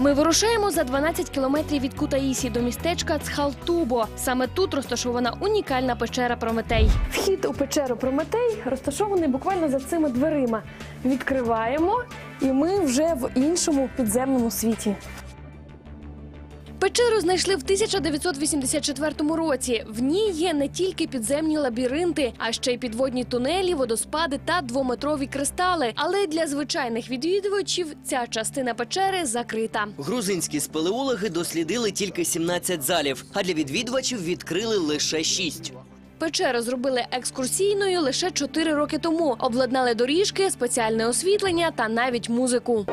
Ми вирушаємо за 12 кілометрів від Кутаїсі до містечка Цхалтубо. Саме тут розташована унікальна печера Прометей. Вхід у печеру Прометей розташований буквально за цими дверима. Відкриваємо, і ми вже в іншому підземному світі. Печеру знайшли в 1984 році. В ній є не тільки підземні лабіринти, а ще й підводні тунелі, водоспади та двометрові кристали. Але для звичайних відвідувачів ця частина печери закрита. Грузинські спелеологи дослідили тільки 17 залів, а для відвідувачів відкрили лише 6. Печеру зробили екскурсійною лише 4 роки тому. Обладнали доріжки, спеціальне освітлення та навіть музику.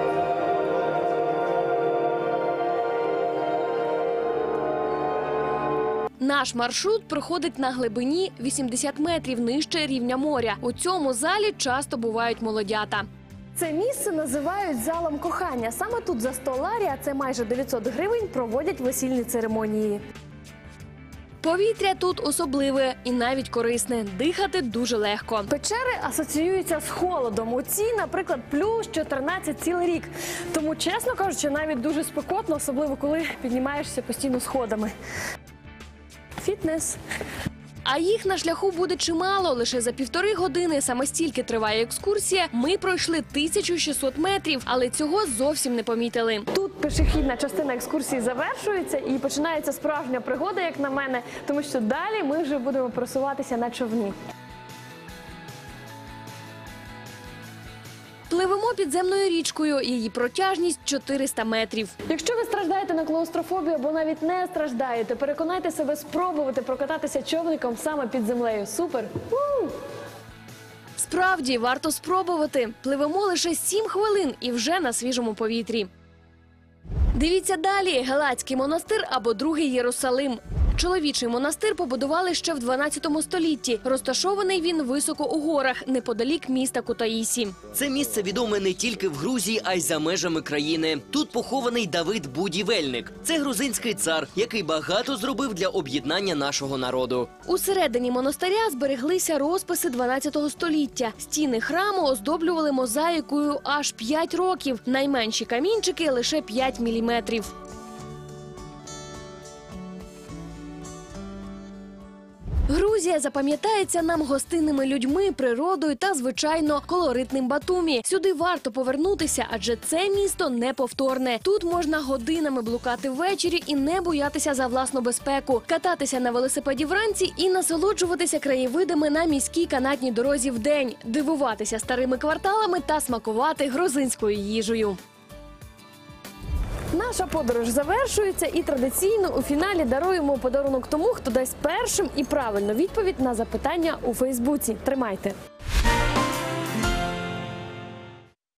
Наш маршрут проходить на глибині 80 метрів нижче рівня моря. У цьому залі часто бувають молодята. Це місце називають залом кохання. Саме тут за 100 ларі, а це майже 900 гривень, проводять весільні церемонії. Повітря тут особливе і навіть корисне. Дихати дуже легко. Печери асоціюються з холодом. У цій, наприклад, плюс 14 цілий рік. Тому, чесно кажучи, навіть дуже спекотно, особливо коли піднімаєшся постійно сходами. Фітнес. А їх на шляху буде чимало. Лише за півтори години саме стільки триває екскурсія. Ми пройшли 1600 метрів, але цього зовсім не помітили. Тут пішохідна частина екскурсії завершується і починається справжня пригода, як на мене, тому що далі ми вже будемо просуватися на човні. Пливемо підземною річкою. Її протяжність 400 метрів. Якщо ви страждаєте на клаустрофобію або навіть не страждаєте, переконайте себе спробувати прокататися човником саме під землею. Супер! У! Справді варто спробувати. Пливемо лише 7 хвилин і вже на свіжому повітрі. Дивіться далі: Галацький монастир або другий Єрусалим. Чоловічий монастир побудували ще в 12 столітті. Розташований він високо у горах, неподалік міста Кутаїсі. Це місце відоме не тільки в Грузії, а й за межами країни. Тут похований Давид Будівельник. Це грузинський цар, який багато зробив для об'єднання нашого народу. Усередині монастиря збереглися розписи 12 століття. Стіни храму оздоблювали мозаїкою аж 5 років. Найменші камінчики лише 5 міліметрів. Грузія запам'ятається нам гостинними людьми, природою та звичайно колоритним Батумі. Сюди варто повернутися, адже це місто неповторне. Тут можна годинами блукати ввечері і не боятися за власну безпеку, кататися на велосипеді вранці і насолоджуватися краєвидами на міській канатній дорозі вдень, дивуватися старими кварталами та смакувати грузинською їжею. Наша подорож завершується, і традиційно у фіналі даруємо подарунок тому, хто дасть першим і правильно відповідь на запитання у Фейсбуці. Тримайте.